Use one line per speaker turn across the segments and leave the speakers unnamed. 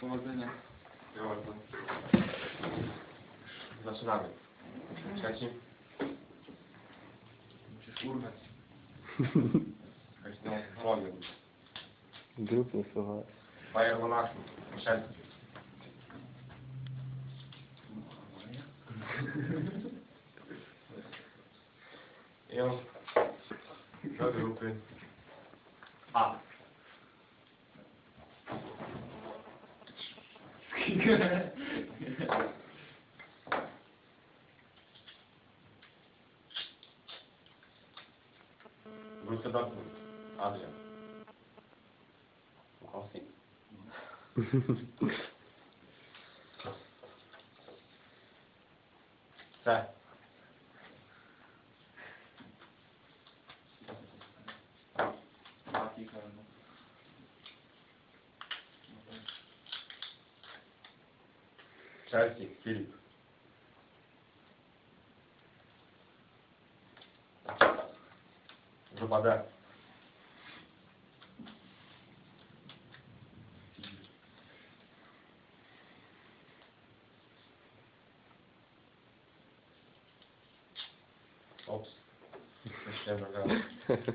Powodzenia.
Zaczynamy. Trzeci.
Musisz urwać.
Jakaś to moje.
Grupy słowa.
Bajer Monachu. Wszelki. Jo. 在录音。啊。你看。我这咋
不？啊呀。高兴。呵呵。在。
Chelsea. Filip. Grupa D. Ops. Myślałem, że.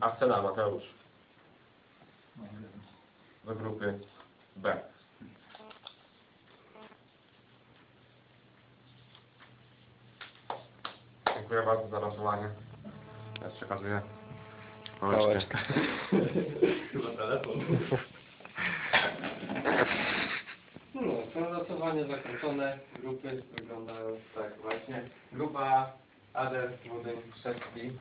Arsenal Mateusz. Do grupy B. Dziękuję bardzo za losowanie. Teraz przekazuję.
Pałeczkę.
Chyba telefon.
No, są losowanie zakończone. Grupy wyglądają tak właśnie. Grupa A, Adel Krzewski.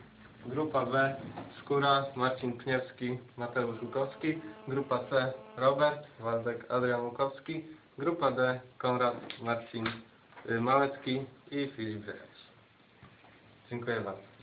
Grupa B Skóra, Marcin Pniewski, Mateusz Łukowski. Grupa C Robert, Waldek Adrian Łukowski. Grupa D Konrad Marcin y, Małecki i Filip Wychacz. Dziękuję bardzo.